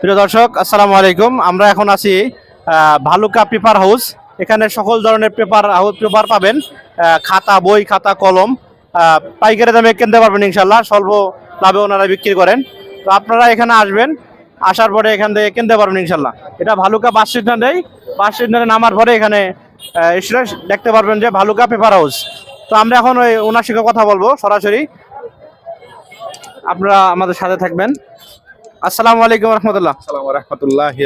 প্রিয় দর্শক, আসসালামু আলাইকুম। আমরা এখন আছি ভালুকা পেপার হাউস। এখানে সকল ধরনের পেপার হাউস পেপার পাবেন খাতা, বই, খাতা, কলম পাইকারি দামে কিনতে পারবেন ইনশাল্লাহ স্বল্প লাভে ওনারা বিক্রি করেন। তো আপনারা এখানে আসবেন, আসার পরে এখান থেকে কিনতে পারবেন ইনশাল্লাহ এটা ভালুকা বাস স্ট্যান্ডেই। বাস স্ট্যান্ডে নামার পরে এখানে দেখতে পারবেন যে ভালুকা পেপার হাউস। তো আমরা এখন ওই ওনার সঙ্গে কথা বলব সরাসরি। আপনারা আমাদের সাথে থাকবেন। আসসালামু আলাইকুম রহমতুল্লাহ। আসসালামু রহমতুল্লাহি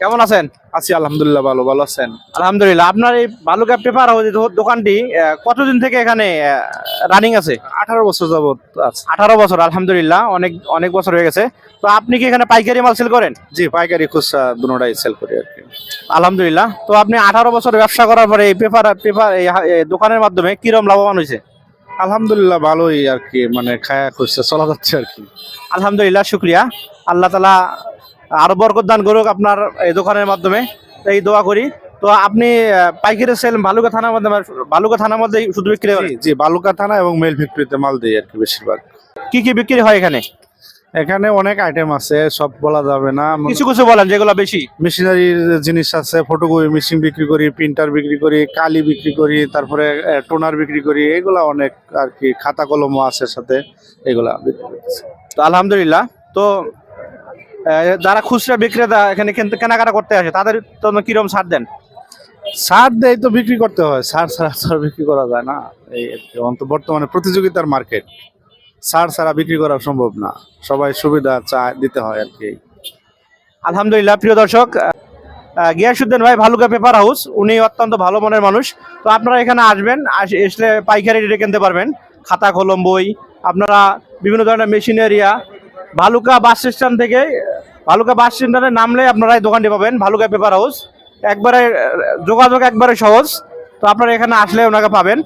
কেমন আছেন? আছি আলহামদুলিল্লাহ ভালো ভালো আছেন? আলহামদুলিল্লাহ আপনার এই বালুকা পেপার দোকানটি কতদিন থেকে এখানে রানিং আছে? 18 বছর যাবত আছে। আঠারো বছর আলহামদুলিল্লাহ অনেক অনেক বছর হয়ে গেছে। তো আপনি কি এখানে পাইকারি মাল সেল করেন? জি পাইকারি খুচরা দুটোটাই সেল করি আর কি। আলহামদুলিল্লাহ তো আপনি আঠারো বছর ব্যবসা করার পরে এই পেপার পেপার এই দোকানের মাধ্যমে কিরম লাভবান হয়েছে? আলহামদুলিল্লাহ ভালোই আর কি মানে খায়া খুঁজছে চলা যাচ্ছে আর কি। আলহামদুলিল্লাহ শুক্রিয়া। আল্লাহ তালা আরও বরকত দান করুক আপনার এই দোকানের মাধ্যমে। এই দোয়া করি। তো আপনি পাইকারি সেল ভালুকা থানার মধ্যে বালুকা থানার মধ্যে শুধু বিক্রি হয়? জি বালুকা থানা এবং মেল ফ্যাক্টরিতে মাল দেয় আর কি বেশিরভাগ। কি কি বিক্রি হয় এখানে? এখানে অনেক আইটেম আছে সব বলা যাবে না। কিছু কিছু বলেন যেগুলো বেশি। মেশিনারির জিনিস আছে ফটোকপি মেশিন বিক্রি করি প্রিন্টার বিক্রি করি কালি বিক্রি করি তারপরে টোনার বিক্রি করি এগুলা অনেক আর কি খাতা কলমও আছে সাথে এগুলা তো আলহামদুলিল্লাহ তো যারা খুচরা বিক্রেতা এখানে কিনতে- কেনাকাটা করতে আসে তাদের তো কিরম ছাড় দেন? সার দেয় তো বিক্রি করতে হয় সার ছাড়া তো বিক্রি করা যায় না। এই বর্তমানে প্রতিযোগিতার মার্কেট সার ছাড়া বিক্রি করা সম্ভব না। সবাই সুবিধা চায়, দিতে হয় আর কি। আলহামদুলিল্লাহ, প্রিয় দর্শক গিয়াসুদ্দিন ভাই ভালুকা পেপার হাউস, উনি অত্যন্ত ভালো মনের মানুষ। তো আপনারা এখানে আসবেন, আস- এসলে পাইকারি রেটে কিনতে পারবেন। খাতা কলম, বই, আপনারা বিভিন্ন ধরনের মেশিনারিয়া ভালুকা বাস স্ট্যান্ড থেকে, ভালুকা বাস স্ট্যান্ডে নামলে আপনারা এই দোকানটি পাবেন, ভালুকা পেপার হাউস। একবারে, যোগাযোগ একবারে সহজ। তো আপনারা এখানে আসলে ওনাকে পাবেন।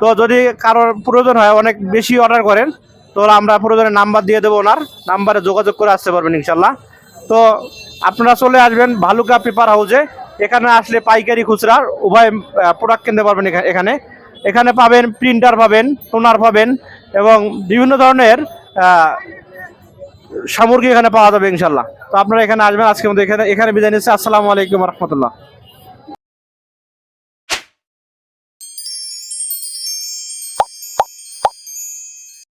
তো যদি কারোর প্রয়োজন হয়, অনেক বেশি অর্ডার করেন তো আমরা প্রয়োজনের নাম্বার দিয়ে দেবো ওনার। নাম্বারে যোগাযোগ করে আসতে পারবেন ইনশাল্লাহ। তো আপনারা চলে আসবেন ভালুকা পেপার হাউসে। এখানে আসলে পাইকারি খুচরা, উভয় প্রোডাক্ট কিনতে পারবেন এখা- এখানে। এখানে পাবেন প্রিন্টার পাবেন টোনার পাবেন এবং বিভিন্ন ধরনের সামগ্রী এখানে পাওয়া যাবে ইনশাল্লাহ। তো আপনারা এখানে আসবেন আজকে মধ্যে এখানে এখানে বিদায় নিচ্ছি। আসসালামু আলাইকুম রহমতুল্লাহ।